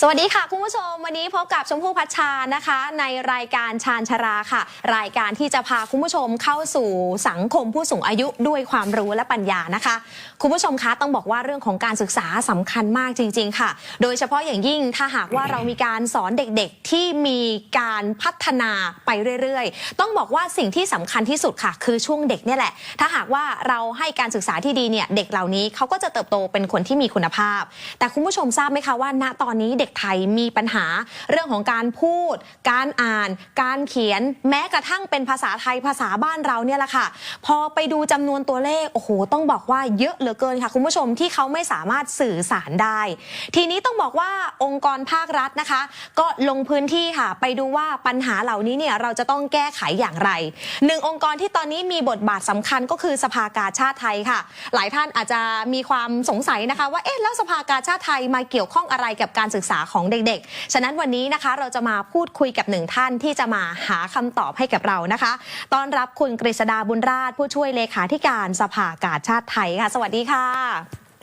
สวัสดีค่ะ คุณผู้ชม วันนี้พบกับชมพู่พัชชานะคะ ในรายการชาญชราค่ะ รายการที่จะพาคุณผู้ชมเข้าสู่สังคมผู้สูงอายุด้วยความรู้และปัญญานะคะ คุณผู้ชมคะต้องบอกว่าเรื่องของการศึกษาสำคัญมากจริง ๆ ค่ะ โดยเฉพาะอย่างยิ่งถ้าหากว่าเรามีการสอนเด็กๆ ที่มีการพัฒนาไปเรื่อยๆ ต้องบอกว่าสิ่งที่สำคัญที่สุดค่ะ คือช่วงเด็กเนี่ยแหละ ถ้าหากว่าเราให้การศึกษาที่ดีเนี่ยเด็กเหล่านี้เขาก็จะเติบโตเป็นคนที่มีคุณภาพ แต่คุณผู้ชมทราบไหมคะว่าณตอนนี้เด็กไทยมีปัญหา เรื่องของการพูด การอ่าน การเขียน แม้กระทั่งเป็นภาษาไทยภาษาบ้านเราเนี่ยแหละค่ะ พอไปดูจำนวนตัวเลขโอ้โหต้องบอกว่าเยอะเหลือเกินค่ะ คุณผู้ชมที่เขาไม่สามารถสื่อสารได้ ทีนี้ต้องบอกว่าองค์กรภาครัฐนะคะ ก็ลงพื้นที่ค่ะ ไปดูว่าปัญหาเหล่านี้เนี่ยเราจะต้องแก้ไขอย่างไรหนึ่งองค์กรที่ตอนนี้มีบทบาทสำคัญก็คือสภากาชาติไทยค่ะ หลายท่านอาจจะมีความสงสัยนะคะ ว่าเอ๊ะแล้วสภากาชาติไทยมาเกี่ยวข้องอะไรกับการศึกษาของเด็กๆ ฉะนั้นวันนี้นะคะเราจะมาพูดคุยกับหนึ่งท่านที่จะมาหาคำตอบให้กับเรานะคะ ต้อนรับคุณกฤษดาบุญราชผู้ช่วยเลขาธิการสภากาชาติไทยค่ะ สวัสดีค่ะ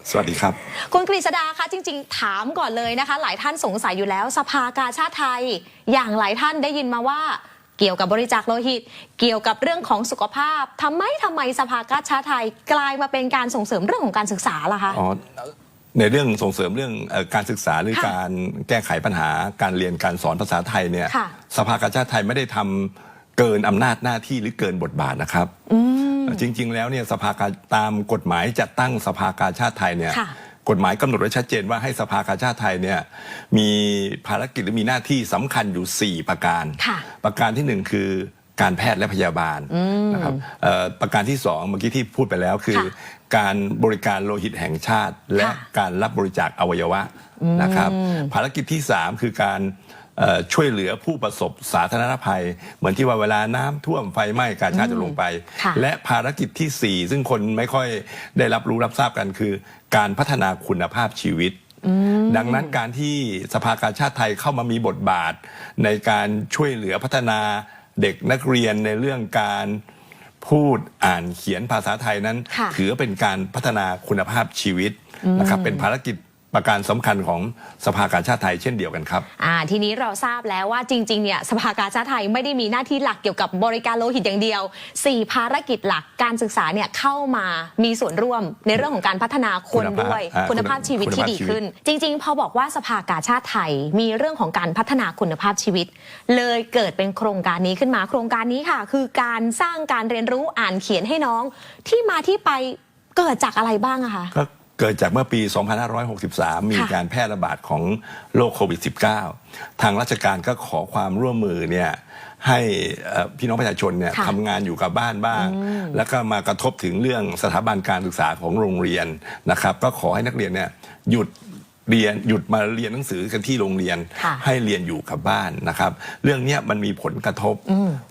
สวัสดีครับ คุณกฤษดาคะจริง ๆ ถามก่อนเลยนะคะ หลายท่านสงสัยอยู่แล้ว สภากาชาติไทย อย่างหลายท่านได้ยินมาว่าเกี่ยวกับบริจาคโลหิต เกี่ยวกับเรื่องของสุขภาพทำไมทำไมสภากาชาติไทย กลายมาเป็นการส่งเสริมเรื่องของการศึกษาล่ะคะ อ๋อ ในเรื่องส่งเสริมเรื่องเอ่อการศึกษาหรือค่ะการแก้ไขปัญหาการเรียนการสอนภาษาไทยเนี่ยค่ะสภากาชาติไทยไม่ได้ทำเกินอำนาจหน้าที่หรือเกินบทบาทนะครับจริง ๆ แล้วเนี่ยสภากาตามกฎหมายจัดตั้งสภากาชาติไทยเนี่ยค่ะกฎหมายกำหนดไว้ชัดเจนว่าให้สภากาชาติไทยเนี่ยมีภารกิจหรือมีหน้าที่สำคัญอยู่ 4 ประการค่ะประการที่หนึ่งคือการแพทย์และพยาบาลนะครับเอ่อประการที่สองเมื่อกี้ที่พูดไปแล้วคือค่ะ การบริการโลหิตแห่งชาติ และค่ะการรับบริจาคอวัยวะนะครับ ภารกิจที่ 3 คือการเอ่อช่วยเหลือผู้ประสบสาธารณภัย เหมือนที่ว่าเวลาน้ำท่วมไฟไหม้การชาติจะลงไปค่ะและภารกิจทีสี่ 4 ซึ่งคนไม่ค่อยได้รับรู้รับทราบกันคือ การพัฒนาคุณภาพชีวิต ดังนั้นการที่สภากาชาติไทยเข้ามามีบทบาท ในการช่วยเหลือพัฒนาเด็กนักเรียนในเรื่องการ พูดอ่านเขียนภาษาไทยนั้นค่ะถือว่าเป็นการพัฒนาคุณภาพชีวิตนะครับเป็นภารกิจ ประการสำคัญของสภากาชาติไทยเช่นเดียวกันครับอ่าทีนี้เราทราบแล้วว่าจริงๆเนี่ยสภากาชาติไทยไม่ได้มีหน้าที่หลักเกี่ยวกับบริการโลหิตอย่างเดียว 4 ภารกิจหลักการศึกษาเนี่ยเข้ามามีส่วนร่วมในเรื่องของการพัฒนาคนคุณภาพด้วยอ่าคุณภาพชีวิตที่คุณภาพดีชีวิตขึ้น จริง ๆ พอบอกว่าสภากาชาติไทยมีเรื่องของการพัฒนาคุณภาพชีวิต เลยเกิดเป็นโครงการนี้ขึ้นมาโครงการนี้ค่ะ คือการสร้างการเรียนรู้อ่านเขียนให้น้องที่มาที่ไปเกิดจากอะไรบ้างอะคะก็ เกิดจากเมื่อปี 2563 มีค่ะการแพร่ระบาดของโรคโควิด -19 ทางราชการก็ขอความร่วมมือเนี่ยให้เอ่อพี่น้องประชาชนเนี่ยค่ะทำงานอยู่กับบ้านบ้าง แล้วก็มากระทบถึงเรื่องสถาบันการศึกษาของโรงเรียนนะครับ ก็ขอให้นักเรียนเนี่ยหยุด เรียนหยุดมาเรียนหนังสือกันที่โรงเรียนค่ะให้เรียนอยู่กับบ้านนะครับ เรื่องเนี้ยมันมีผลกระทบ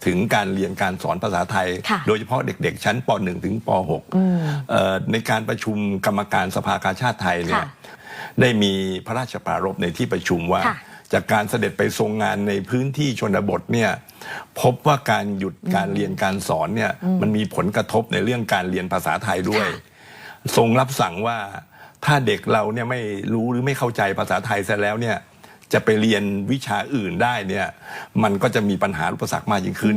ถึงการเรียนการสอนภาษาไทยค่ะโดยเฉพาะเด็กๆ ชั้นป .1 ถึงป .6 เอ่อในการประชุมกรรมการสภากาชาติไทยเนี่ยค่ะได้มีพระราชปรารภในที่ประชุมว่าค่ะจากการเสด็จไปทรงงานในพื้นที่ชนบทเนี่ยพบว่าการหยุดการเรียนการสอนเนี่ยมันมีผลกระทบในเรื่องการเรียนภาษาไทยด้วยค่ะทรงรับสั่งว่า ถ้าเด็กเราเนี่ยไม่รู้หรือไม่เข้าใจภาษาไทยเสร็จแล้วเนี่ยจะไปเรียนวิชาอื่นได้เนี่ยมันก็จะมีปัญหาอุปสรรคมากยิ่งขึ้น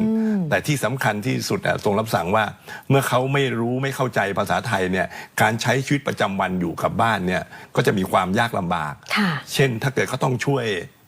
แต่ที่สำคัญที่สุดอะทรงรับสั่งว่า เมื่อเขาไม่รู้ไม่เข้าใจภาษาไทยเนี่ยการใช้ชีวิตประจำวันอยู่กับบ้านเนี่ยก็จะมีความยากลำบากค่ะเช่นถ้าเกิดเขาต้องช่วย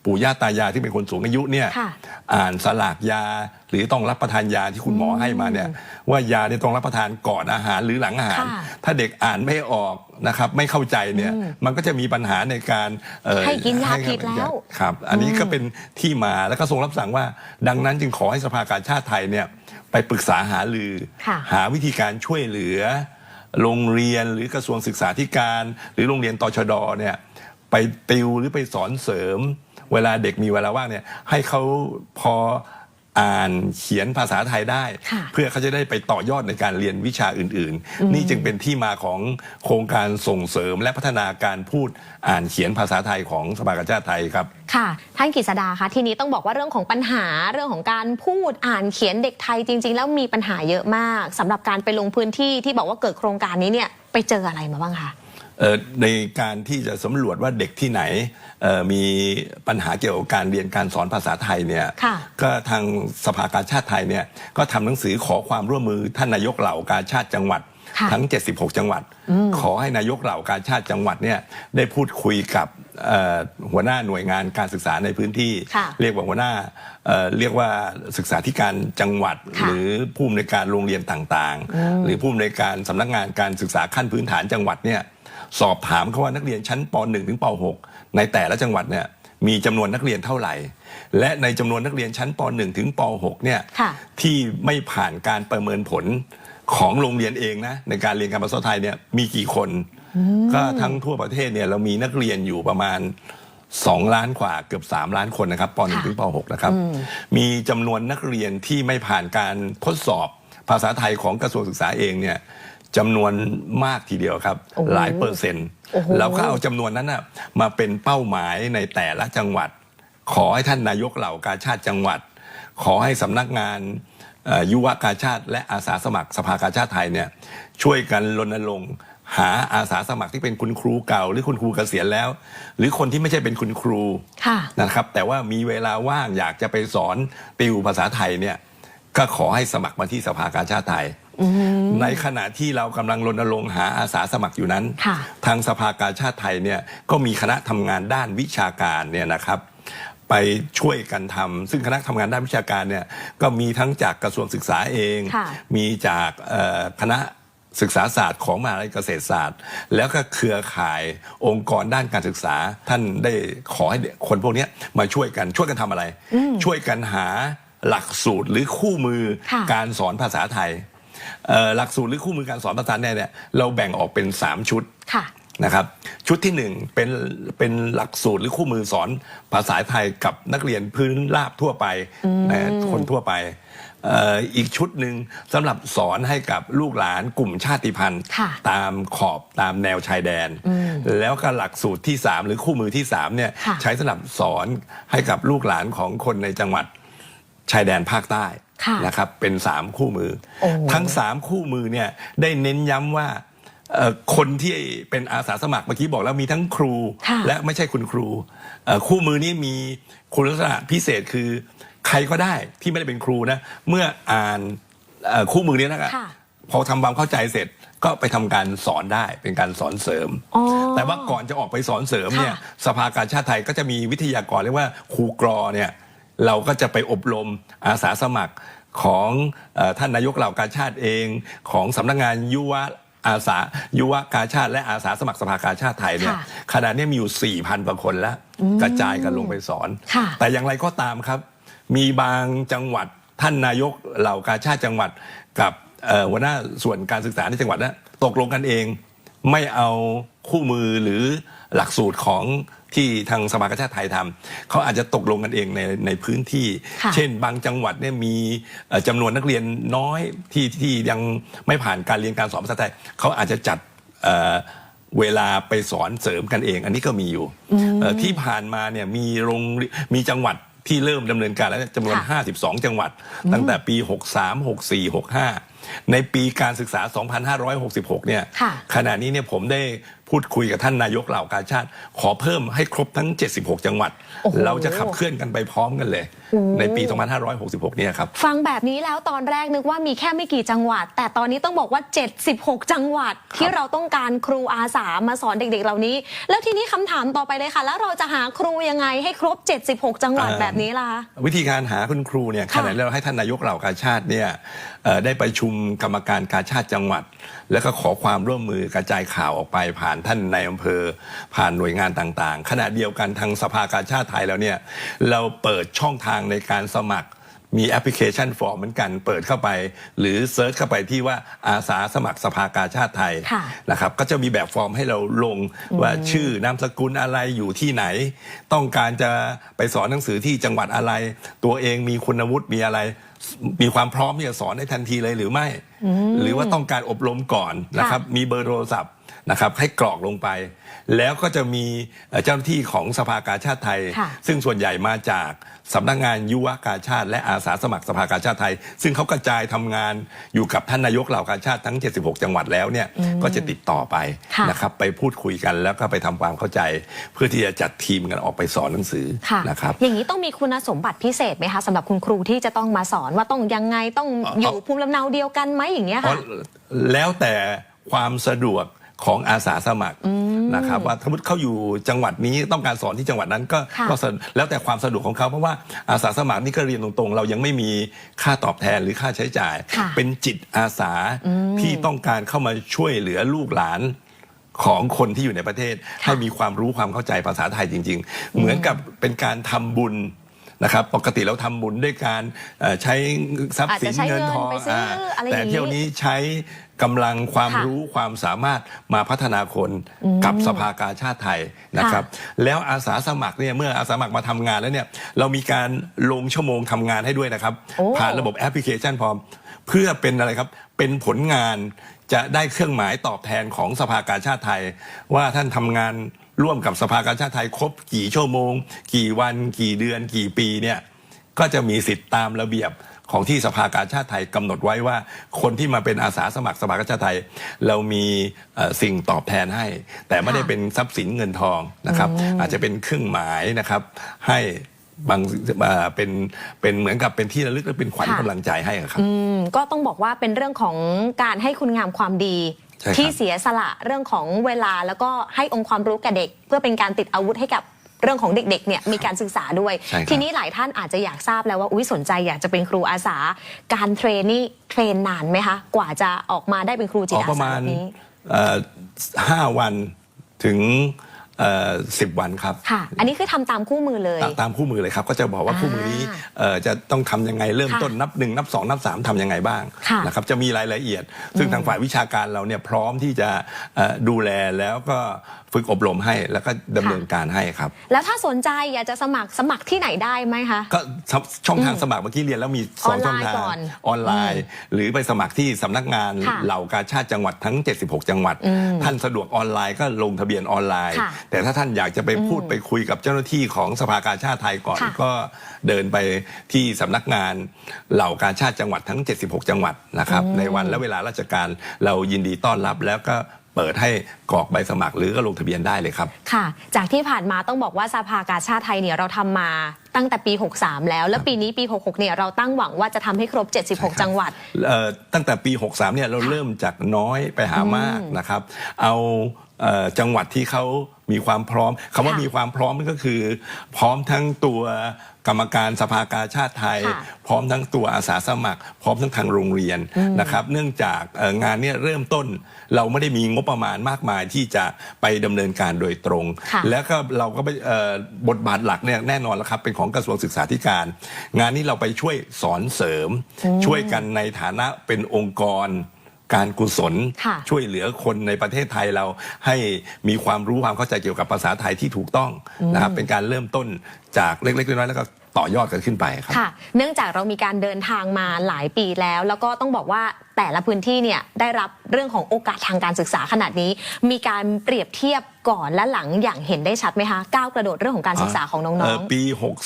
ปู่ย่าตายายที่เป็นคนสูงอายุเนี่ยค่ะอ่านสลากยาหรือต้องรับประทานยาที่คุณหมอให้มาเนี่ยว่ายาเนี่ยต้องรับประทานก่อนอาหารหรือหลังอาหารค่ะถ้าเด็กอ่านไม่ออกนะครับไม่เข้าใจเนี่ยมันก็จะมีปัญหาในการเอ่อให้กินยาให้ผิดแล้วครับอันนี้ก็เป็นที่มาแล้วก็ทรงรับสั่งว่า ดังนั้นจึงขอให้สภากาชาติไทยเนี่ยไปปรึกษาหารือค่ะหาวิธีการช่วยเหลือ โรงเรียนหรือกระทรวงศึกษาธิการ หรือโรงเรียนตชดเนี่ยไปติวหรือไปสอนเสริม เวลาเด็กมีเวลาว่างเนี่ยให้เขาพออ่านเขียนภาษาไทยได้ค่ะเพื่อเขาจะได้ไปต่อยอดในการเรียนวิชาอื่น ๆ นี่จึงเป็นที่มาของโครงการส่งเสริมและพัฒนาการพูดอ่านเขียนภาษาไทยของสภากาชาติไทยครับค่ะ ท่านกฤษดาคะทีนี้ต้องบอกว่าเรื่องของปัญหาเรื่องของการพูดอ่านเขียนเด็กไทยจริง ๆ แล้วมีปัญหาเยอะมากสำหรับการไปลงพื้นที่ที่บอกว่าเกิดโครงการนี้เนี่ยไปเจออะไรมาบ้างคะเอ่อ ในการที่จะสำรวจว่าเด็กที่ไหนเอ่อมีปัญหาเกี่ยวกับการเรียนการสอนภาษาไทยเนี่ยค่ะก็ทางสภากาชาติไทยเนี่ยก็ทำหนังสือขอความร่วมมือท่านนายกเหล่ากาชาติจังหวัดค่ะทั้ง 76 จังหวัด ขอให้นายกเหล่ากาชาติจังหวัดเนี่ยได้พูดคุยกับเอ่อหัวหน้าหน่วยงานการศึกษาในพื้นที่ค่ะเรียกว่าหัวหน้าเอ่อเรียกว่าศึกษาธิการจังหวัดค่ะหรือผู้อำนวยการโรงเรียนต่างๆ หรือผู้อำนวยการสำนักงานการศึกษาขั้นพื้นฐานจังหวัดเนี่ย สอบถามเขาว่านักเรียนชั้นป .1 ถึงป .6 ในแต่ละจังหวัดเนี่ยมีจำนวนนักเรียนเท่าไหร่ และในจำนวนนักเรียนชั้นป .1 ถึงป .6 เนี่ยค่ะที่ไม่ผ่านการประเมินผลของโรงเรียนเองนะในการเรียนการภาษาไทยเนี่ยมีกี่คน ก็ทั้งทั่วประเทศเนี่ยเรามีนักเรียนอยู่ประมาณ 2 ล้านกว่าเกือบ 3 ล้านคนนะครับป .1 ค่ะถึงป .6 นะครับ มีจำนวนนักเรียนที่ไม่ผ่านการทดสอบภาษาไทยของกระทรวงศึกษาเองเนี่ย จำนวนมากทีเดียวครับโอ้โหหลายเปอร์เซ็นต์โอ้โหเราก็เอาจำนวนนั้นนะมาเป็นเป้าหมายในแต่ละจังหวัด ขอให้ท่านนายกเหล่ากาชาติจังหวัด ขอให้สำนักงานเอ่อยุวกาชาติ และอาสาสมัครสภากาชาติไทยเนี่ยช่วยกันรณรงค์หาอาสาสมัครที่เป็นคุณครูเก่า หรือคุณครูเกษียณแล้ว หรือคนที่ไม่ใช่เป็นคุณครูค่ะนะครับ แต่ว่ามีเวลาว่างอยากจะไปสอนติวภาษาไทยเนี่ยก็ขอให้สมัครมาที่สภากาชาติไทย ในขณะที่เรากำลังรณรงค์หาอาสาสมัครอยู่นั้นค่ะทางสภากาชาติไทยเนี่ยก็มีคณะทำงานด้านวิชาการเนี่ยนะครับไปช่วยกันทำซึ่งคณะทำงานด้านวิชาการเนี่ยก็มีทั้งจากกระทรวงศึกษาเองค่ะมีจากเอ่อคณะศึกษาศาสตร์ของมหาวิทยาลัยเกษตรศาสตร์ แล้วก็เครือข่ายองค์กรด้านการศึกษา ท่านได้ขอให้คนพวกเนี้ยมาช่วยกันช่วยกันทำอะไร ช่วยกันหาหลักสูตรหรือคู่มือค่ะการสอนภาษาไทยเอ่อ หลักสูตรหรือคู่มือการสอนภาษาไทยเนี่ยเราแบ่งออกเป็น 3 ชุดค่ะนะครับชุดที่หนึ่งเป็นเป็นหลักสูตรหรือคู่มือสอนภาษาไทยกับนักเรียนพื้นราบทั่วไปนะคนทั่วไปเอ่ออีกชุดหนึ่งสำหรับสอนให้กับลูกหลานกลุ่มชาติพันธุ์ค่ะตามขอบตามแนวชายแดน แล้วก็หลักสูตรที่ 3 หรือคู่มือที่3เนี่ยค่ะใช้สำหรับสอนให้กับลูกหลานของคนในจังหวัดชายแดนภาคใต้ค่ะ นะครับเป็น 3 คู่มือโอ้ทั้ง 3 คู่มือเนี่ยได้เน้นย้ำว่าเอ่อคนที่เป็นอาสาสมัครเมื่อกี้บอกแล้วมีทั้งครูค่ะและไม่ใช่คุณครูเอ่อคู่มือนี้มีคุณลักษณะพิเศษคือใครก็ได้ที่ไม่ได้เป็นครูนะเมื่ออ่านเอ่อคู่มือนี้นะครับค่ะพอทำความเข้าใจเสร็จก็ไปทำการสอนได้เป็นการสอนเสริมอ๋อแต่ว่าก่อนจะออกไปสอนเสริมเนี่ยค่ะสภากาชาติไทยก็จะมีวิทยากรเรียกว่าครูกรอเนี่ยเราก็จะไปอบรม อาสาสมัครของเออท่านนายกเหล่ากาชาติเอง ของสำนักงานยุวอาสายุวกาชาติ และอาสาสมัครสภากาชาติไทยเนี่ยค่ะขณะนี้มีอยู่ 4,000กว่าคนแล้ว กระจายกันลงไปสอนค่ะแต่อย่างไรก็ตามครับ มีบางจังหวัดท่านนายกเหล่ากาชาติจังหวัดกับเอ่อหัวหน้าส่วนการศึกษาในจังหวัดนะตกลงกันเอง ไม่เอาคู่มือหรือหลักสูตรของที่ทางสภากาชาติไทยทำเขาอาจจะตกลงกันเองในในพื้นที่ ค่ะเช่นบางจังหวัดเนี่ยมีเอ่อจำนวนนักเรียนน้อยที่ที่ยังไม่ผ่านการเรียนการสอนภาษาไทยเขาอาจจะจัดเอ่อเวลาไปสอนเสริมกันเอง อันนี้ก็มีอยู่เอ่อที่ผ่านมาเนี่ยมีโรงมีจังหวัดที่เริ่มดำเนินการแล้วจำนวน ค่ะ 52 จังหวัด ตั้งแต่ปี 63 64 65 ในปีการศึกษา 2566 เนี่ย ค่ะ ขณะนี้เนี่ยผมได้ พูดคุยกับท่านนายกเหล่ากาชาติ ขอเพิ่มให้ครบทั้ง 76 จังหวัดโอ้โหเราจะขับเคลื่อนกันไปพร้อมกันเลย ในปี 2566 เนี่ยครับฟังแบบนี้แล้วตอนแรกนึกว่ามีแค่ไม่กี่จังหวัด แต่ตอนนี้ต้องบอกว่า 76 จังหวัดที่เราต้องการครูอาสามาสอนเด็กๆ เหล่านี้ แล้วทีนี้คำถามต่อไปเลยค่ะ แล้วเราจะหาครูยังไงให้ครบ 76 จังหวัดอ่าแบบนี้ล่ะวิธีการหาคุณครูเนี่ยค่ะขณะที่เราให้ท่านนายกเหล่ากาชาติเนี่ยเอ่อได้ประชุมกรรมการกาชาติจังหวัด แล้วก็ขอความร่วมมือกระจายข่าวออกไปผ่านท่านในอำเภอ ผ่านหน่วยงานต่างๆ ขณะเดียวกันทางสภากาชาติไทยแล้วเนี่ยเราเปิดช่องทางในการสมัครมีแอปพลิเคชันฟอร์มเหมือนกันเปิดเข้าไป หรือเซิร์ชเข้าไปที่ว่าอาสาสมัครสภากาชาติไทยค่ะนะครับก็จะมีแบบฟอร์มให้เราลงว่าชื่อนามสกุลอะไรอยู่ที่ไหน ต้องการจะไปสอนหนังสือที่จังหวัดอะไร ตัวเองมีคุณวุฒิมีอะไร มีความพร้อมที่จะสอนได้ทันทีเลยหรือไม่ หรือว่าต้องการอบรมก่อนนะครับมีเบอร์โทรศัพท์ นะครับให้กรอกลงไป แล้วก็จะมีเอ่อเจ้าหน้าที่ของสภากาชาติไทยค่ะซึ่งส่วนใหญ่มาจากสำนักงานยุวกาชาติ และอาสาสมัครสภากาชาติไทย ซึ่งเขากระจายทำงานอยู่กับท่านนายกเหล่ากาชาติทั้ง 76 จังหวัดแล้วเนี่ยก็จะติดต่อไปค่ะนะครับไปพูดคุยกันแล้วก็ไปทำความเข้าใจ เพื่อที่จะจัดทีมกันออกไปสอนหนังสือค่ะนะครับอย่างนี้ต้องมีคุณสมบัติพิเศษไหมคะสำหรับคุณครูที่จะต้องมาสอนว่าต้องยังไงต้องอ๋อออยู่ภูมิลำเนาเดียวกันไหมอย่างเงี้ยเพราะค่ะแล้วแต่ความสะดวก ของอาสาสมัครนะครับว่าสมมติเขาอยู่จังหวัดนี้ต้องการสอนที่จังหวัดนั้นก็ค่ะก็สะแล้วแต่ความสะดวกของเขาเพราะว่าอาสาสมัครนี่ก็เรียนตรงๆ เรายังไม่มีค่าตอบแทนหรือค่าใช้จ่ายค่ะเป็นจิตอาสาที่ต้องการเข้ามาช่วยเหลือลูกหลานของคนที่อยู่ในประเทศ ให้มีความรู้ความเข้าใจภาษาไทยจริง ๆ เหมือนกับเป็นการทำบุญนะครับปกติเราทำบุญด้วยการเอ่อใช้ทรัพย์สินอาจจะใช้เงินเงินทองไปซื้ออะไรแต่อย่างนี้เที่ยวนี้ใช้ กำลังความค่ะรู้ความสามารถมาพัฒนาคนกับสภากาชาติไทยนะครับ แล้วอาสาสมัครเนี่ยเมื่ออาสาสมัครมาทำงานแล้วเนี่ยเรามีการลงชั่วโมงทำงานให้ด้วยนะครับ โอ้ ผ่านระบบแอปพลิเคชันพร้อม เพื่อเป็นอะไรครับ เป็นผลงานจะได้เครื่องหมายตอบแทนของสภากาชาติไทย ว่าท่านทำงานร่วมกับสภากาชาติไทย ครบกี่ชั่วโมง กี่วัน กี่เดือน กี่ปีเนี่ยก็จะมีสิทธิ์ตามระเบียบ ของที่สภากาชาติไทยกำหนดไว้ว่า คนที่มาเป็นอาสาสมัครสภากาชาติไทย เรามีเอ่อสิ่งตอบแทนให้ แต่ไม่ได้ค่ะเป็นทรัพย์สินเงินทองนะครับ อาจจะเป็นเครื่องหมายนะครับให้บางเอ่อเป็นเป็นเหมือนกับเป็นที่ระลึกและเป็นขวัญค่ะกำลังใจให้อะครับอืมก็ต้องบอกว่าเป็นเรื่องของการให้คุณงามความดีใช่ครับที่เสียสละเรื่องของเวลาแล้วก็ให้องค์ความรู้แก่เด็ก เพื่อเป็นการติดอาวุธให้กับ เรื่องของเด็กๆเนี่ยมีการศึกษาด้วย ใช่ครับ ทีนี้หลายท่านอาจจะอยากทราบแล้วว่าอุ้ยสนใจอยากจะเป็นครูอาสา การเทรนนี่เทรนนานไหมคะ กว่าจะออกมาได้เป็นครูจิตอ๋ออาประสามาณแบบนี้ เอ่อห้าวันถึงสิบวันครับ ค่ะ อันนี้คือทำตามคู่มือเลย ตามตามคู่มือเลยครับ ก็จะบอกว่าอ่าคู่มือนี้เอ่อจะต้องทำยังไงเริ่มค่ะต้นนับหนึ่งนับสองนับสามทำยังไงบ้างค่ะนะครับจะมีรายละเอียด ซึ่งทางฝ่ายวิชาการเราเนี่ยพร้อมที่จะเอ่อดูแลแล้วก็ฝึกอบรมให้แล้วก็ดำเนินการให้ครับ แล้วถ้าสนใจอยากจะสมัครสมัครที่ไหนได้ไหมคะ ก็ช่องทางสมัครเมื่อกี้เรียนแล้วมีสองช่องทางออนไลน์ก่อนออนไลน์หรือไปสมัครที่สำนักงานค่ะเหล่ากาชาติจังหวัดทั้ง 76 จังหวัด ท่านสะดวกออนไลน์ก็ลงทะเบียนออนไลน์ค่ะแต่ถ้าท่านอยากจะไปพูดไปคุยกับเจ้าหน้าที่ของสภากาชาติไทยก่อนค่ะก็เดินไปที่สำนักงานเหล่ากาชาติจังหวัดทั้ง 76 จังหวัดนะครับในวันและเวลาราชการเรายินดีต้อนรับแล้วก็ เปิดให้กรอกใบสมัครหรือก็ลงทะเบียนได้เลยครับ ค่ะ จากที่ผ่านมาต้องบอกว่าสภากาชาติไทยเนี่ยเราทำมาตั้งแต่ปี 63 แล้ว แล้วปีนี้ปี 66 เนี่ยเราตั้งหวังว่าจะทำให้ครบ 76 จังหวัดเอ่อตั้งแต่ปี 63 เนี่ยเราเริ่มจากน้อยไปหามากนะครับ เอาเอ่อจังหวัดที่เขามีความพร้อมคำว่าค่ะมีความพร้อมก็คือ พร้อมทั้งตัวกรรมการสภากาชาติไทยค่ะพร้อมทั้งตัวอาสาสมัคร พร้อมทั้งทางโรงเรียนนะครับ เนื่องจากเอ่องานเนี่ยเริ่มต้น เราไม่ได้มีงบประมาณมากมายที่จะไปดำเนินการโดยตรงค่ะแล้วก็เราก็ไปเอ่อบทบาทหลักเนี่ยแน่นอนแล้วครับเป็นของกระทรวงศึกษาธิการ งานนี้เราไปช่วยสอนเสริม ช่วยกันในฐานะเป็นองค์กรการกุศลค่ะช่วยเหลือคนในประเทศไทยเราให้มีความรู้ความเข้าใจเกี่ยวกับภาษาไทยที่ถูกต้องนะครับเป็นการเริ่มต้นจากเล็กๆน้อยๆแล้วก็ ต่อยอดกันขึ้นไปครับค่ะ เนื่องจากเรามีการเดินทางมาหลายปีแล้ว แล้วก็ต้องบอกว่าแต่ละพื้นที่เนี่ยได้รับเรื่องของโอกาสทางการศึกษาขนาดนี้ มีการเปรียบเทียบก่อนและหลังอย่างเห็นได้ชัดไหมคะก้าวกระโดดเรื่องของการศึกษาของน้เอ่อองปี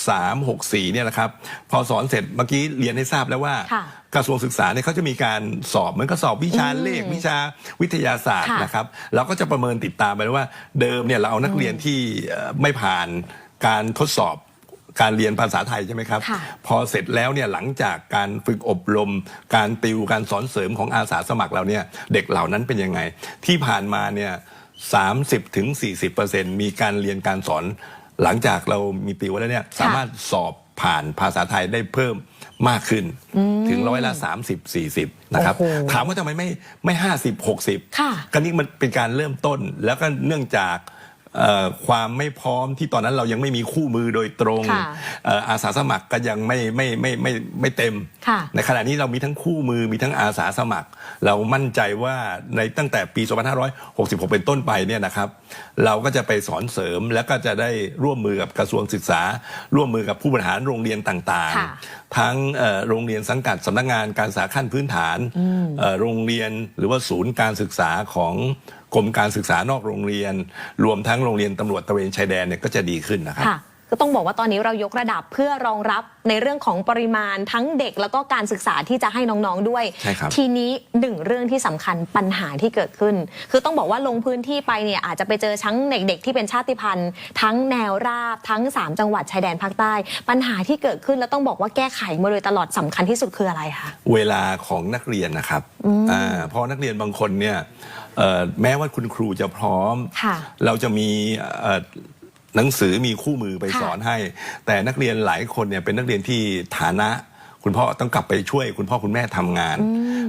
63 64เนี่ยนะครับพอสอนเสร็จเมื่อกี้เรียนให้ทราบแล้วว่าค่ะกระทรวงศึกษาเนี่ยเขาจะมีการสอบเหมือนกับสอบวิชาเลขวิชาวิทยาศาสตร์ค่ะนะครับเราก็จะประเมินติดตามไปเลยว่าเดิมเนี่ยเราเอานักเรียนที่เอ่อไม่ผ่านการทดสอบ การเรียนภาษาไทยใช่ไหมครับค่ะพอเสร็จแล้วเนี่ยหลังจากการฝึกอบรม การติวการสอนเสริมของอาสาสมัครเราเนี่ยเด็กเหล่านั้นเป็นยังไง ที่ผ่านมาเนี่ย30ถึง40มีการเรียนการสอน หลังจากเรามีติวแล้วเนี่ยสามารถสอบผ่านภาษาไทยได้เพิ่มมากขึ้น ถึงร้อยละ 30 40 นะครับโอ้โหถามว่าทำไมไม่ไม่ 50 60ค่ะก็นี่มันเป็นการเริ่มต้นแล้วก็เนื่องจากเอ่อ ความไม่พร้อมที่ตอนนั้นเรายังไม่มีคู่มือโดยตรงค่ะเอ่ออาสาสมัครก็ยังไม่ไม่ไม่ไม่ไม่เต็มค่ะในขณะนี้เรามีทั้งคู่มือมีทั้งอาสาสมัคร เรามั่นใจว่าในตั้งแต่ปี 2566 เป็นต้นไปเนี่ยนะครับ เราก็จะไปสอนเสริมแล้วก็จะได้ร่วมมือกับกระทรวงศึกษา ร่วมมือกับผู้บริหารโรงเรียนต่างค่ะๆทั้งเอ่อโรงเรียนสังกัดสำนักงานการศึกษาขั้นพื้นฐานเอ่อโรงเรียนหรือว่าศูนย์การศึกษาของ กรมการศึกษานอกโรงเรียน รวมทั้งโรงเรียนตำรวจตระเวนชายแดนเนี่ยก็จะดีขึ้นนะครับค่ะก็ต้องบอกว่าตอนนี้เรายกระดับเพื่อรองรับในเรื่องของปริมาณทั้งเด็กแล้วก็การศึกษาที่จะให้น้องๆด้วย ใช่ครับ ทีนี้หนึ่งเรื่องที่สำคัญปัญหาที่เกิดขึ้น คือต้องบอกว่าลงพื้นที่ไปเนี่ยอาจจะไปเจอทั้งเด็กๆที่เป็นชาติพันธุ์ ทั้งแนวราบทั้ง 3 จังหวัดชายแดนภาคใต้ ปัญหาที่เกิดขึ้นแล้วต้องบอกว่าแก้ไขมาโดยตลอดสำคัญที่สุดคืออะไรคะ เวลาของนักเรียนนะครับอ่าเพราะนักเรียนบางคนเนี่ยเอ่อ แม้ว่าคุณครูจะพร้อมค่ะเราจะมีเอ่อหนังสือมีคู่มือไปค่ะสอนให้ แต่นักเรียนหลายคนเนี่ยเป็นนักเรียนที่ฐานะคุณพ่อต้องกลับไปช่วย คุณพ่อคุณแม่ทำงาน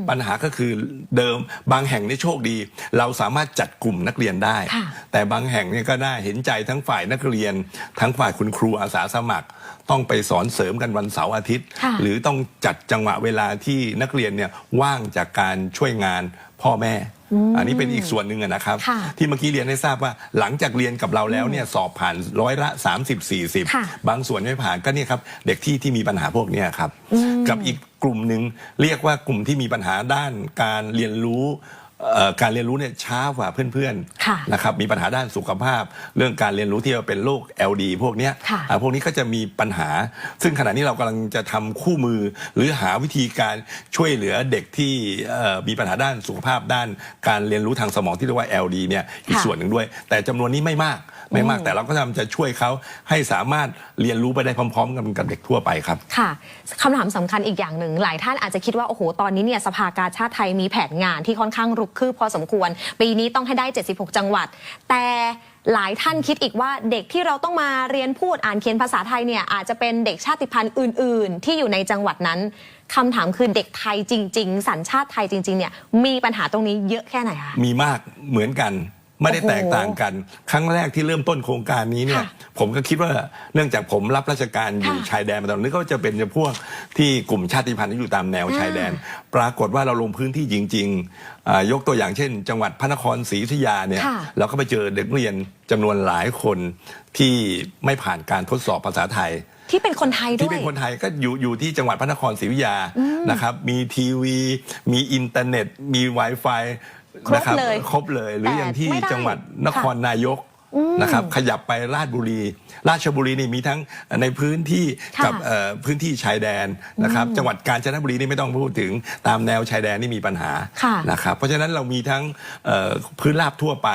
ปัญหาก็คือเดิมบางแห่งนี่โชคดี เราสามารถจัดกลุ่มนักเรียนได้ค่ะแต่บางแห่งเนี่ยก็น่าเห็นใจทั้งฝ่ายนักเรียน ทั้งฝ่ายคุณครูอาสาสมัคร ต้องไปสอนเสริมกันวันเสาร์อาทิตย์ค่ะหรือต้องจัดจังหวะเวลาที่นักเรียนเนี่ยว่างจากการช่วยงานพ่อแม่ อันนี้เป็นอีกส่วนหนึ่งอะนะครับค่ะที่เมื่อกี้เรียนให้ทราบว่าหลังจากเรียนกับเราแล้วเนี่ยสอบผ่านร้อยละ 30ค่ะ40 บางส่วนไม่ผ่านก็เนี่ยครับเด็กที่ที่มีปัญหาพวกเนี้ยครับ กับอีกกลุ่มหนึ่งเรียกว่ากลุ่มที่มีปัญหาด้านการเรียนรู้เอ่อ การเรียนรู้เนี่ยช้ากว่าเพื่อนค่ะๆนะครับมีปัญหาด้านสุขภาพ เรื่องการเรียนรู้ที่ว่าเป็นโรค LD พวกเนี้ยค่ะอ่าพวกนี้ก็จะมีปัญหา ซึ่งขณะนี้เรากำลังจะทำคู่มือ หรือหาวิธีการช่วยเหลือเด็กที่เอ่อมีปัญหาด้านสุขภาพด้านการเรียนรู้ทางสมองที่เรียกว่า LD เนี่ยอีกค่ะส่วนหนึ่งด้วย แต่จำนวนนี้ไม่มาก ไม่มากแต่เราก็ทำจะช่วยเขาให้สามารถเรียนรู้ไปได้พร้อม ๆ กันกับเด็กทั่วไปครับ ค่ะคำถามสำคัญอีกอย่างหนึ่งหลายท่านอาจจะคิดว่าโอ้โหตอนนี้เนี่ยสภากาชาติไทยมีแผนงานที่ค่อนข้างรุกคืบพอสมควร ปีนี้ต้องให้ได้ 76 จังหวัด แต่หลายท่านคิดอีกว่าเด็กที่เราต้องมาเรียนพูดอ่านเขียนภาษาไทยเนี่ยอาจจะเป็นเด็กชาติพันธุ์อื่น ๆ ที่อยู่ในจังหวัดนั้นคำถามคือเด็กไทยจริง ๆ สัญชาติไทยจริง ๆ เนี่ยมีปัญหาตรงนี้เยอะแค่ไหนคะมีมากเหมือนกัน ไม่ได้โอ้โหแตกต่างกัน ครั้งแรกที่เริ่มต้นโครงการนี้เนี่ยค่ะผมก็คิดว่าเนื่องจากผมรับราชการอยู่ค่ะชายแดนมาตลอดนึกว่าจะเป็นพวกที่กลุ่มชาติพันธุ์ที่อยู่ตามแนวอ่าชายแดน ปรากฏว่าเราลงพื้นที่จริงๆอ่ายกตัวอย่างเช่น จังหวัดพระนครศรีอยุธยาเนี่ยค่ะเราก็ไปเจอเด็กนักเรียนจำนวนหลายคนที่ไม่ผ่านการทดสอบภาษาไทยที่เป็นคนไทยด้ที่วยเป็นคนไทยก็อยู่อยู่ที่จังหวัดพระนครศรีอยุธยานะครับ มีทีวี มีอินเทอร์เน็ต มี Wi-Fi ครบนะเลยครบเลยหรือแต่อย่างที่ไม่ได้จังหวัดนครนายกนะครับขยับไปราชบุรี ราชบุรีนี่มีทั้งในพื้นที่ค่ะกับเอ่อพื้นที่ชายแดนนะครับ จังหวัดกาญจนบุรีนี่ไม่ต้องพูดถึงตามแนวชายแดนนี่มีปัญหาค่ะนะครับเพราะฉะนั้นเรามีทั้งเอ่อพื้นราบทั่วไป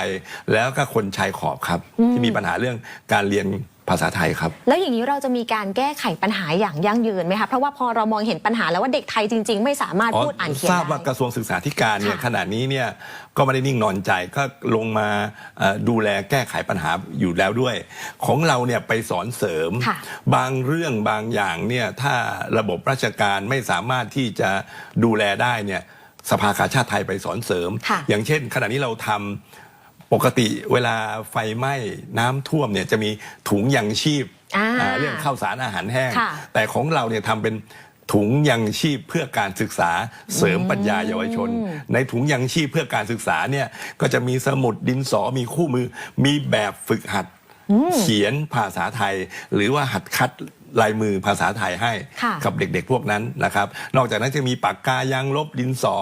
แล้วก็คนชายขอบครับที่มีปัญหาเรื่องการเรียน ภาษาไทยครับ แล้วอย่างนี้เราจะมีการแก้ไขปัญหาอย่างยั่งยืนไหมคะเพราะว่าพอเรามองเห็นปัญหาแล้วว่าเด็กไทยจริง ๆ ไม่สามารถพูดอ่านเขียนทราบได้ว่ากระทรวงศึกษาธิการเนี่ยค่ะขณะนี้เนี่ยก็ไม่ได้นิ่งนอนใจก็ลงมาเอ่อดูแลแก้ไขปัญหาอยู่แล้วด้วย ของเราเนี่ยไปสอนเสริมค่ะบางเรื่องบางอย่างเนี่ยถ้าระบบราชการไม่สามารถที่จะดูแลได้เนี่ยสภากาชาติไทยไปสอนเสริมค่ะอย่างเช่น ขณะนี้เราทำ ปกติเวลาไฟไหม้น้ำท่วมเนี่ยจะมีถุงยังชีพอ่าอ่าเรื่องข้าวสารอาหารแห้ง ค่ะ แต่ของเราเนี่ยทำเป็นถุงยังชีพเพื่อการศึกษาเสริมปัญญาเยาวชน ในถุงยังชีพเพื่อการศึกษาเนี่ยก็จะมีสมุดดินสอมีคู่มือ มีแบบฝึกหัดเขียนภาษาไทย หรือว่าหัดคัดลายมือภาษาไทยให้ค่ะ กับเด็กๆพวกนั้นนะครับ นอกจากนั้นจะมีปากกายางลบดินสอ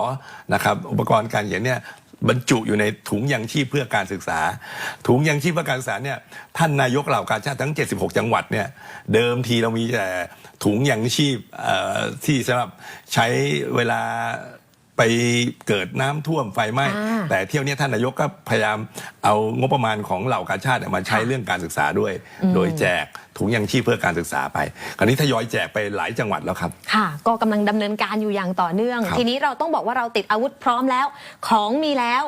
นะครับ อุปกรณ์การเขียนเนี่ย บรรจุอยู่ในถุงยังชีพเพื่อการศึกษา ถุงยังชีพเพื่อการศึกษาเนี่ยท่านนายกเหล่ากาชาติทั้ง 76 จังหวัดเนี่ยเดิมทีเรามีแต่ถุงยังชีพที่สำหรับใช้เวลา ไปเกิดน้ำท่วมไฟไหม้อ่าแต่เที่ยวเนี้ยท่านนายกก็พยายามเอางบประมาณของเหล่ากาชาติเนี่ยมาใช้ค่ะเรื่องการศึกษาด้วย โดยแจกถุงยังชีพเพื่อการศึกษาไป คราวนี้ทยอยแจกไปหลายจังหวัดแล้วครับ ค่ะ ก็กำลังดำเนินการอยู่อย่างต่อเนื่องครับทีนี้เราต้องบอกว่าเราติดอาวุธพร้อมแล้ว ของมีแล้ว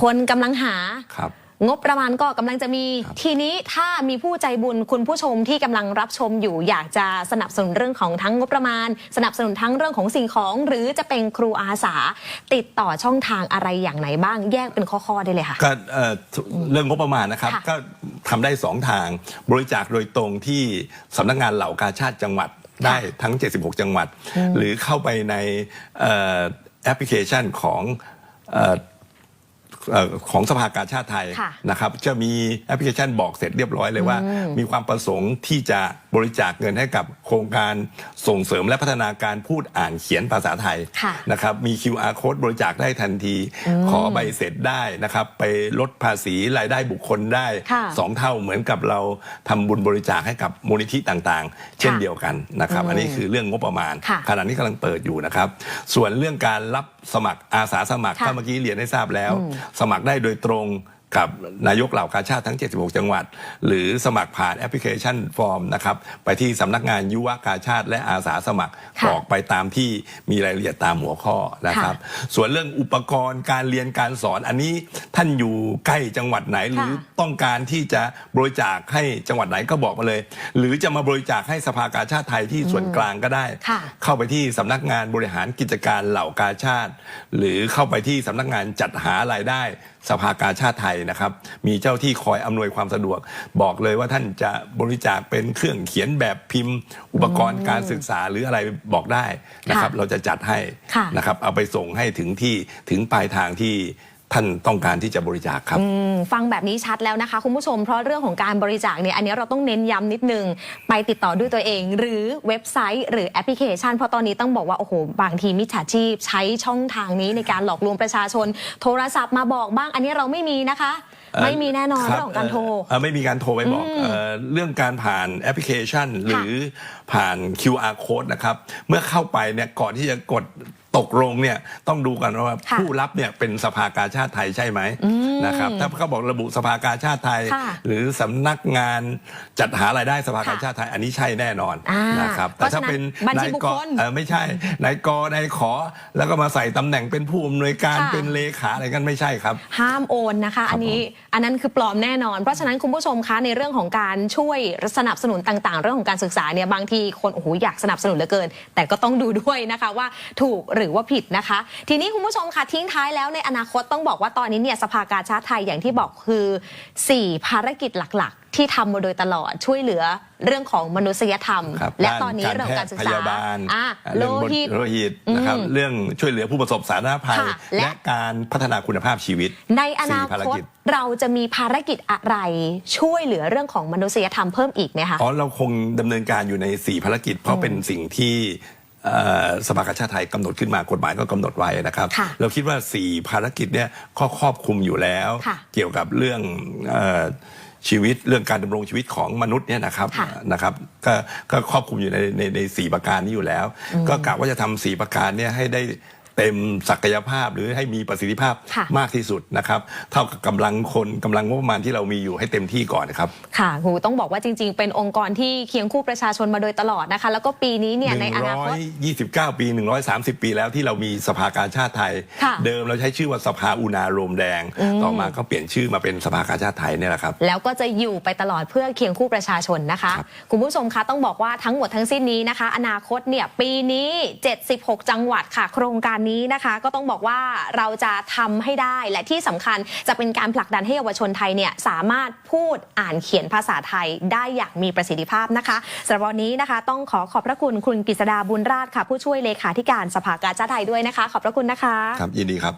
คนกำลังหาครับ งบประมาณก็กำลังจะมีครับทีนี้ถ้ามีผู้ใจบุญคุณผู้ชมที่กำลังรับชมอยู่ อยากจะสนับสนุนเรื่องของทั้งงบประมาณ สนับสนุนทั้งเรื่องของสิ่งของ หรือจะเป็นครูอาสา ติดต่อช่องทางอะไรอย่างไหนบ้างแยกเป็นข้อๆได้เลยค่ะก็เอ่อเรื่องงบประมาณนะครับค่ะก็ทำได้สองทางบริจาคโดยตรงที่สำนักงานเหล่ากาชาติจังหวัดได้ทั้ง 76 จังหวัด หรือเข้าไปในเอ่อแอปพลิเคชันของเอ่อเอ่อ ของสภากาชาติไทยค่ะนะครับจะมีแอปพลิเคชันบอกเสร็จเรียบร้อยเลยว่า มีความประสงค์ที่จะบริจาคเงินให้กับโครงการส่งเสริมและพัฒนาการพูดอ่านเขียนภาษาไทยค่ะนะครับมี QR code บริจาคได้ทันที ขอใบเสร็จได้นะครับไปลดภาษีรายได้บุคคลได้ค่ะสองเท่าเหมือนกับเราทำบุญบริจาคให้กับมูลนิธิต่างๆ เช่นค่ะเดียวกันนะครับ อันนี้คือเรื่องงบประมาณค่ะขณะนี้กำลังเปิดอยู่นะครับ ส่วนเรื่องการรับ สมัครอาสาสมัครค่ะก็เมื่อกี้เรียนให้ทราบแล้ว สมัครได้โดยตรง กับนายกเหล่ากาชาติทั้ง 76 จังหวัด หรือสมัครผ่านแอปพลิเคชันฟอร์มนะครับไปที่สำนักงานยุวกาชาติ และอาสาสมัครค่ะกรอกไปตามที่มีรายละเอียดตามหัวข้อนะครับ ส่วนเรื่องอุปกรณ์การเรียนการสอนอันนี้ท่านอยู่ใกล้จังหวัดไหนหรือต้องการที่จะบริจาคให้จังหวัดไหนก็บอกมาเลย หรือจะมาบริจาคให้สภากาชาติไทยที่ส่วนกลางก็ได้ค่ะเข้าไปที่สำนักงานบริหารกิจการเหล่ากาชาติ หรือเข้าไปที่สำนักงานจัดหารายได้ สภากาชาติไทยนะครับ มีเจ้าที่คอยอำนวยความสะดวก บอกเลยว่าท่านจะบริจาคเป็นเครื่องเขียนแบบพิมพ์ อุปกรณ์การศึกษาหรืออะไรบอกได้นะครับค่ะเราจะจัดให้ค่ะนะครับ เอาไปส่งให้ถึงที่ถึงปลายทางที่ ท่านต้องการที่จะบริจาคครับ อืมฟังแบบนี้ชัดแล้วนะคะ คุณผู้ชมเพราะเรื่องของการบริจาคเนี่ยอันนี้เราต้องเน้นย้ำนิดนึง ไปติดต่อด้วยตัวเอง หรือเว็บไซต์ หรือแอปพลิเคชัน เพราะตอนนี้ต้องบอกว่าโอ้โหบางทีมิจฉาชีพ ใช้ช่องทางนี้ในการหลอกลวงประชาชน โทรศัพท์มาบอกบ้าง อันนี้เราไม่มีนะคะไม่มีแน่นอนคบเรื่องของการโทร เอ่อไม่มีการโทรไปบอกเอ่อเรื่องการผ่านแอปพลิเคชัน หรือผ่าน QR code นะครับ เมื่อเข้าไปเนี่ยก่อนที่จะกด ตกลงเนี่ยต้องดูกันว่าค่ะผู้รับเนี่ยเป็นสภากาชาติไทยใช่ไหมนะครับถ้าเขาบอกระบุสภากาชาติไทยค่ะหรือสำนักงานจัดหารายได้สภากาชาติไทย อันนี้ใช่แน่นอนอ่านนะครับเพแต่ราะถ้าฉะนั้นเป็นบัญชีนายบุคกคลเออไม่ใช่นายกนายขอ แล้วก็มาใส่ตำแหน่งเป็นผู้อำนวยการค่ะเป็นเลขาอะไรกันไม่ใช่ครับ ห้ามโอนนะคะ อันนี้อันนั้นคือปลอมแน่นอน เพราะฉะนั้นคุณผู้ชมคะในเรื่องของการช่วยสนับสนุนต่างๆ เรื่องของการศึกษาเนี่ยบางทีคนโอ้โหอยากสนับสนุนเหลือเกิน แต่ก็ต้องดูด้วยนะคะว่าถูกหรือว่าผิดนะคะ ทีนี้คุณผู้ชมคะทิ้งท้ายแล้วในอนาคตต้องบอกว่าตอนนี้เนี่ยสภากาชาติไทยอย่างที่บอกคือ 4 ภารกิจหลักๆ ที่ทำมาโดยตลอดช่วยเหลือเรื่องของมนุษยธรรมครับและด้ตอนนี้เรื่องของการศึกพษายาบาลอะโลเรื่องบทหิตโลหิตนะครับอืมเรื่องช่วยเหลือผู้ประสบสาธารณภัยค่ะและและการพัฒนาคุณภาพชีวิต ในอนาสี่ภารคตกิจเราจะมีภารกิจอะไรช่วยเหลือเรื่องของมนุษยธรรมเพิ่มอีกไหมคะอ๋อเราคงดำเนินการอยู่ใน 4 ภารกิจ เพราะเป็นสิ่งที่เอ่อ สภากาชาติไทยกำหนดขึ้นมากฎหมายก็กำหนดไว้นะครับค่ะเราคิดว่า 4 ภารกิจเนี่ยก็ครอบคลุมอยู่แล้วค่ะเกี่ยวกับเรื่องเอ่อชีวิตเรื่องการดำรงชีวิตของมนุษย์เนี่ยนะครับค่ะนะครับก็ก็ครอบคลุมอยู่ในในในสี่ประการนี้อยู่แล้ว ก็กะว่าจะทำสี่ประการเนี่ยให้ได้ เต็มศักยภาพหรือให้มีประสิทธิภาพค่ะมากที่สุดนะครับ เท่ากับกำลังคนกำลังงบประมาณที่เรามีอยู่ให้เต็มที่ก่อนนะครับ ค่ะหูต้องบอกว่าจริง ๆ เป็นองค์กรที่เคียงคู่ประชาชนมาโดยตลอดนะคะ แล้วก็ปีนี้เนี่ยในอนาคต129 ปี 130 ปีแล้วที่เรามีสภากาชาติไทยค่ะเดิมเราใช้ชื่อว่าสภาอุณาโรมแดง ต่อมาก็เปลี่ยนชื่อมาเป็นสภากาชาติไทยเนี่ยแหละครับ แล้วก็จะอยู่ไปตลอดเพื่อเคียงคู่ประชาชนนะคะครับคุณผู้ชมคะต้องบอกว่าทั้งหมดทั้งสิ้นนี้นะคะ อนาคตเนี่ยปีนี้ 76 จังหวัดค่ะ โครงการนี้นะคะ ก็ต้องบอกว่าเราจะทำให้ได้และที่สำคัญจะเป็นการผลักดันให้เยาวชนไทยเนี่ยสามารถพูดอ่านเขียนภาษาไทยได้อย่างมีประสิทธิภาพนะคะสำหรับวันนี้นะคะ ต้องขอขอบพระคุณคุณกฤษดาบุญราชค่ะ ผู้ช่วยเลขาธิการสภากาชาติไทยด้วยนะคะ ขอบพระคุณนะคะ ครับยินดีครับ